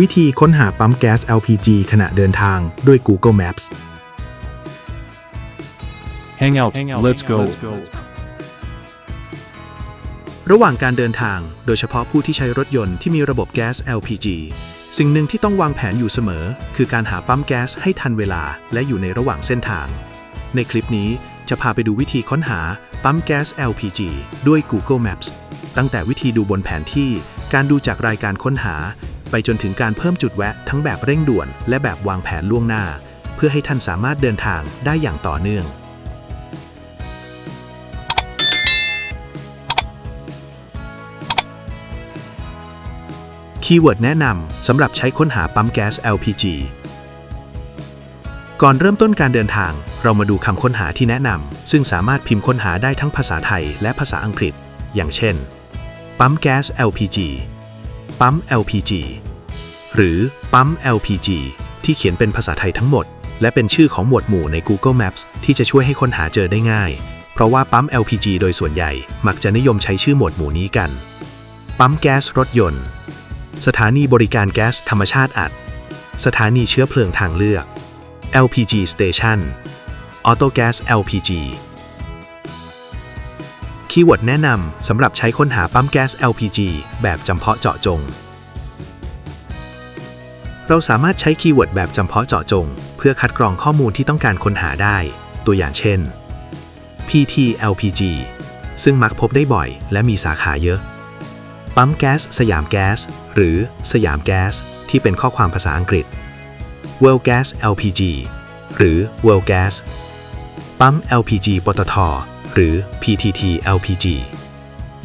วิธีค้นหาปั๊มแก๊ส LPG ขณะเดินทางด้วย Google Maps Hang out. Let's go. ระหว่างการเดินทาง โดยเฉพาะผู้ที่ใช้รถยนต์ที่มีระบบแก๊ส LPG สิ่งหนึ่งที่ต้องวางแผนอยู่เสมอ คือการหาปั๊มแก๊สให้ทันเวลาและอยู่ในระหว่างเส้นทาง ในคลิปนี้จะพาไปดูวิธีค้นหาปั๊มแก๊ส LPG ด้วย Google Maps ตั้งแต่วิธีดูบนแผนที่ การดูจากรายการค้นหา ไปจนถึงการเพิ่มจุดแวะทั้งแบบเร่งด่วน และแบบวางแผนล่วงหน้า เพื่อให้ท่านสามารถเดินทางได้อย่างต่อเนื่อง คีย์เวิร์ดแนะนำสำหรับใช้ค้นหาปั๊มแก๊ส LPG ก่อนเริ่มต้นการเดินทาง เรามาดูคำค้นหาที่แนะนำซึ่งสามารถพิมพ์ค้นหาได้ทั้งภาษาไทยและภาษาอังกฤษ อย่างเช่น ปั๊มแก๊ส LPG ปั๊ม LPG หรือปั๊ม LPG ที่เขียนเป็นภาษาไทยทั้งหมด และเป็นชื่อของหมวดหมู่ใน Google Maps ที่จะช่วยให้ค้นหาเจอได้ง่าย เพราะว่าปั๊ม LPG โดยส่วนใหญ่มักจะนิยมใช้ชื่อหมวดหมู่นี้กัน ปั๊มแก๊สรถยนต์ สถานีบริการแก๊สธรรมชาติอัด สถานีเชื้อเพลิงทางเลือก LPG Station ออโตแก๊ส LPG คีย์เวิร์ดแนะนำสำหรับใช้ค้นหาปั๊มแก๊ส LPG แบบจำเพาะเจาะจง เราสามารถใช้คีย์เวิร์ดแบบจำเพาะเจาะจง เพื่อคัดกรองข้อมูลที่ต้องการค้นหาได้ ตัวอย่างเช่น PT LPG ซึ่งมักพบได้บ่อย และมีสาขาเยอะ ปั๊มแก๊สสยามแก๊สหรือสยามแก๊สที่เป็นข้อความภาษาอังกฤษ World Gas LPG หรือ World Gas ปั๊ม LPG ปตท หรือ PTT LPG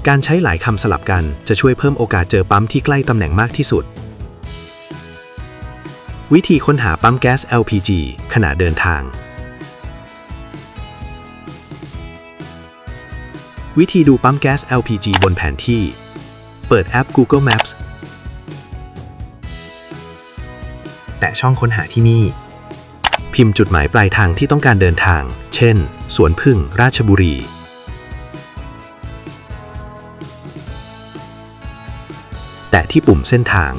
การใช้หลายคำสลับกันจะช่วยเพิ่มโอกาสเจอปั๊มที่ใกล้ตำแหน่งมากที่สุด วิธีค้นหาปั๊มแก๊ส LPG ขณะเดินทาง วิธีดูปั๊มแก๊ส LPG บนแผนที่ เปิดแอป Google Maps แตะช่องค้นหาที่นี่ พิมพ์จุดหมายปลายทางที่ต้องการเดินทาง เช่น สวนพึ่ง ราชบุรี แตะที่ปุ่มเส้นทาง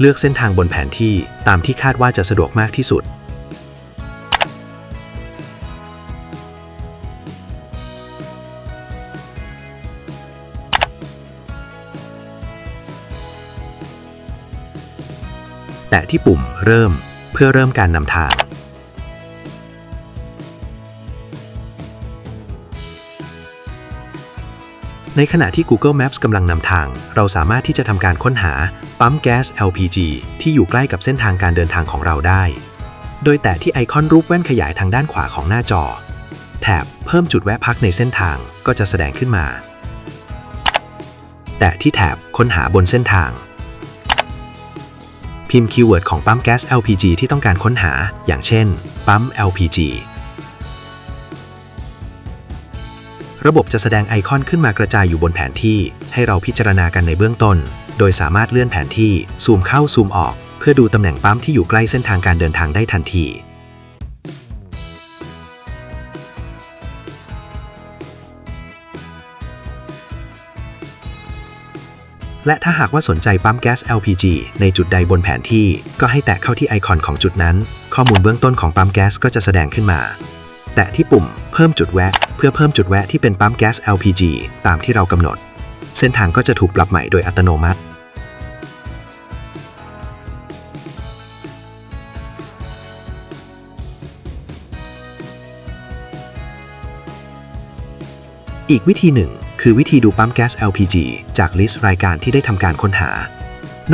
เลือกเส้นทางบนแผนที่ตามที่คาดว่าจะสะดวกมากที่สุด แตะที่ปุ่มเริ่มเพื่อเริ่มการนำทาง ในขณะที่ Google Maps กำลังนำทาง เราสามารถที่จะทำการค้นหาปั๊มแก๊ส LPG ที่อยู่ใกล้กับเส้นทางการเดินทางของเราได้ โดยแตะที่ไอคอนรูปแว่นขยายทางด้านขวาของหน้าจอ แถบเพิ่มจุดแวะพักในเส้นทางก็จะแสดงขึ้นมา แตะที่แถบค้นหาบนเส้นทาง พิมพ์คีย์เวิร์ดของปั๊มแก๊ส LPG ที่ต้องการค้นหา อย่างเช่น ปั๊ม LPG ระบบจะแสดงไอคอนขึ้นมากระจายอยู่บนแผนที่ ให้เราพิจารณากันในเบื้องต้น โดยสามารถเลื่อนแผนที่ ซูมเข้าซูมออก เพื่อดูตำแหน่งปั๊มที่อยู่ใกล้เส้นทางการเดินทางได้ทันที และถ้าหากว่าสนใจปั๊มแก๊ส LPG ในจุดใดบนแผนที่ ก็ให้แตะเข้าที่ไอคอนของจุดนั้น ข้อมูลเบื้องต้นของปั๊มแก๊สก็จะแสดงขึ้นมา แตะที่ปุ่มเพิ่มจุดแวะ เพื่อเพิ่มจุดแวะที่เป็นปั๊มแก๊ส LPG ตามที่เรากำหนด เส้นทางก็จะถูกปรับใหม่โดยอัตโนมัติ อีกวิธีหนึ่ง คือวิธีดูปั๊มแก๊ส LPG จากลิสต์รายการที่ได้ทำการค้นหา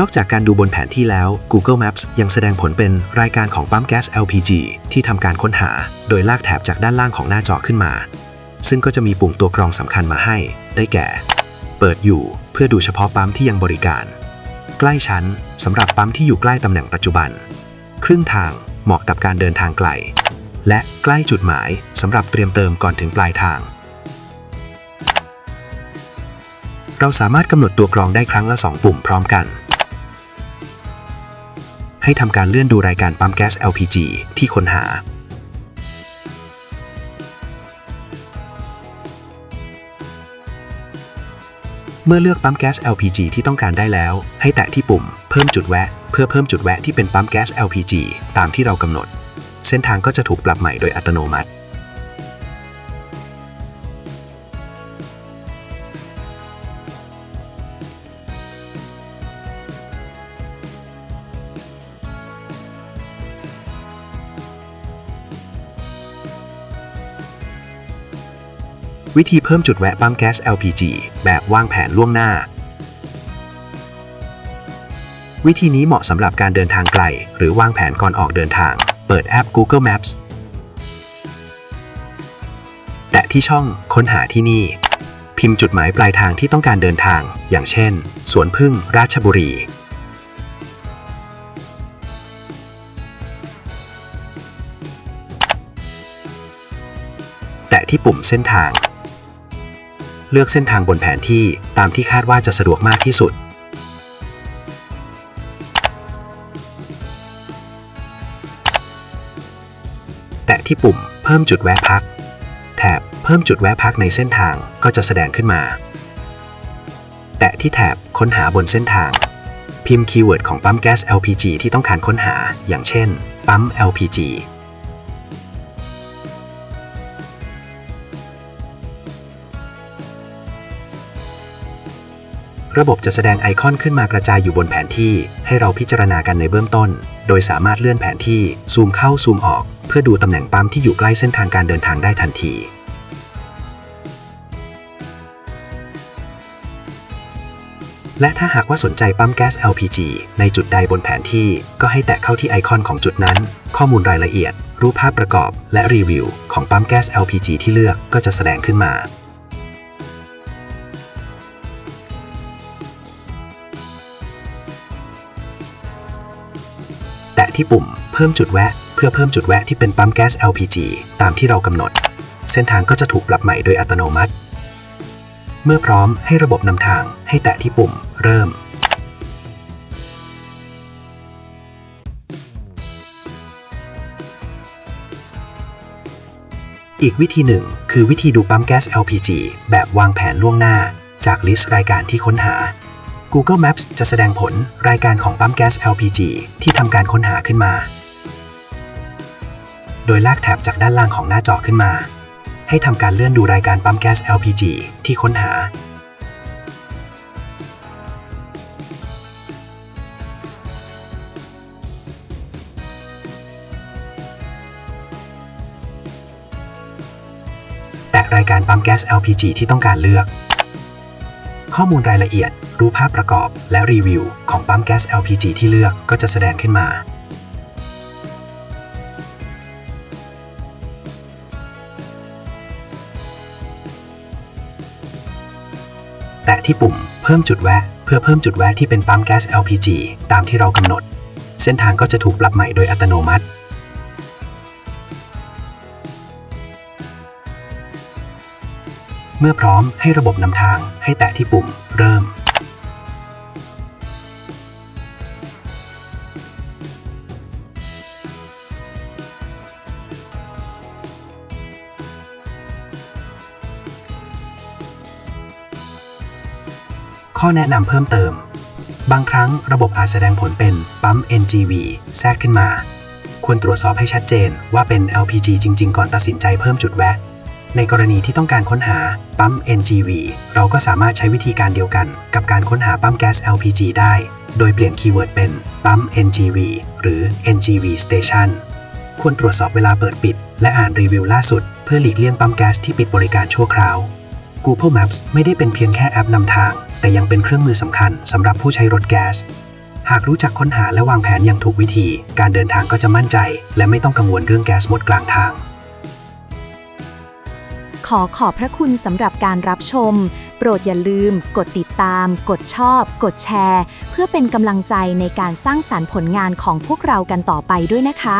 นอกจากการดูบนแผนที่แล้ว Google Maps ยังแสดงผลเป็นรายการของปั๊มแก๊ส LPG ที่ทำการค้นหา โดยลากแถบจากด้านล่างของหน้าจอขึ้นมา ซึ่งก็จะมีปุ่มตัวกรองสำคัญมาให้ ได้แก่ เปิดอยู่เพื่อดูเฉพาะปั๊มที่ยังบริการ ใกล้ชั้นสำหรับปั๊มที่อยู่ใกล้ตำแหน่งปัจจุบัน ครึ่งทางเหมาะกับการเดินทางไกล และใกล้จุดหมายสำหรับเตรียมเติมก่อนถึงปลายทางเราสามารถกำหนดตัวกรองได้ครั้งละ 2 ปุ่มพร้อมกัน ให้ทำการเลื่อนดูรายการปั๊มแก๊ส LPG ที่ค้นหา เมื่อเลือกปั๊มแก๊ส LPG ที่ต้องการได้แล้ว ให้แตะที่ปุ่ม เพิ่มจุดแวะ เพื่อเพิ่มจุดแวะที่เป็นปั๊มแก๊ส LPG ตามที่เรากำหนด เส้นทางก็จะถูกปรับใหม่โดยอัตโนมัติ วิธีเพิ่มจุดแวะปั๊มแก๊ส LPG แบบวางแผนล่วงหน้า วิธีนี้เหมาะสำหรับการเดินทางไกล หรือวางแผนก่อนออกเดินทาง เปิดแอป Google Maps แตะที่ช่องค้นหาที่นี่ พิมพ์จุดหมายปลายทางที่ต้องการเดินทาง อย่างเช่น สวนพึ่งราชบุรีแตะที่ปุ่มเส้นทาง เลือกเส้นทางบนแผนที่ตามที่คาดว่าจะสะดวกมากที่สุด แตะที่ปุ่มเพิ่มจุดแวะพัก แถบเพิ่มจุดแวะพักในเส้นทางก็จะแสดงขึ้นมา แตะที่แถบค้นหาบนเส้นทาง พิมพ์คีย์เวิร์ดของปั๊มแก๊ส LPG ที่ต้องการค้นหา อย่างเช่น ปั๊ม LPG ระบบจะแสดงไอคอนขึ้นมากระจายอยู่บนแผนที่ ให้เราพิจารณากันในเบื้องต้น โดยสามารถเลื่อนแผนที่ ซูมเข้าซูมออก เพื่อดูตำแหน่งปั๊มที่อยู่ใกล้เส้นทางการเดินทางได้ทันที และถ้าหากว่าสนใจปั๊มแก๊ส LPG ในจุดใดบนแผนที่ ก็ให้แตะเข้าที่ไอคอนของจุดนั้น ข้อมูลรายละเอียด รูปภาพประกอบ และรีวิว ของปั๊มแก๊ส LPG ที่เลือกก็จะแสดงขึ้นมา ที่ปุ่มเพิ่มจุดแวะ เพื่อเพิ่มจุดแวะที่เป็นปั๊มแก๊ส LPG ตามที่เรากำหนด เส้นทางก็จะถูกปรับใหม่โดยอัตโนมัติ เมื่อพร้อมให้ระบบนำทางให้แตะที่ปุ่ม เริ่ม อีกวิธีหนึ่ง คือวิธีดูปั๊มแก๊ส LPG แบบวางแผนล่วงหน้า จากลิสต์รายการที่ค้นหา Google Maps จะแสดงผลรายการของปั๊มแก๊ส LPG ที่ทำการค้นหาขึ้นมา โดยลากแถบจากด้านล่างของหน้าจอขึ้นมา ให้ทำการเลื่อนดูรายการปั๊มแก๊ส LPG ที่ค้นหา แตะรายการปั๊มแก๊ส LPG ที่ต้องการเลือก ข้อมูลรายละเอียด รูปภาพประกอบ และรีวิว ของปั๊มแก๊ส LPG ที่เลือกก็จะแสดงขึ้นมา แตะที่ปุ่มเพิ่มจุดแวะ เพื่อเพิ่มจุดแวะที่เป็นปั๊มแก๊ส LPG ตามที่เรากำหนด เส้นทางก็จะถูกปรับใหม่โดยอัตโนมัติ มื่อพร้อมให้ระบบนำทางให้แตะที่ปุ่ม เริ่ม ข้อแนะนำเพิ่มเติม บางครั้งระบบอาจแสดงผลเป็นปั๊ม NGV แทรกขึ้นมา ควรตรวจสอบให้ชัดเจนว่าเป็น LPG จริง ๆ ก่อนตัดสินใจเพิ่มจุดแวะ ในกรณีที่ต้องการค้นหาปั๊ม NGV เราก็สามารถใช้วิธีการเดียวกัน กับการค้นหาปั๊มแก๊ส LPG ได้ โดยเปลี่ยนคีย์เวิร์ดเป็นปั๊ม NGV หรือ NGV Station ควรตรวจสอบเวลาเปิดปิด และอ่านรีวิวล่าสุด เพื่อหลีกเลี่ยงปั๊มแก๊สที่ปิดบริการชั่วคราว Google Maps ไม่ได้เป็นเพียงแค่แอปนำทาง แต่ยังเป็นเครื่องมือสำคัญสำหรับผู้ใช้รถแก๊สหากรู้จักค้นหาและวางแผนอย่างถูกวิธี การเดินทางก็จะมั่นใจ และไม่ต้องกังวลเรื่องแก๊สหมดกลางทาง ขอขอบพระคุณสำหรับการรับชม โปรดอย่าลืม กดติดตาม กดชอบ กดแชร์ เพื่อเป็นกำลังใจในการสร้างสารรค์ผลงานของพวกเรากันต่อไปด้วยนะคะ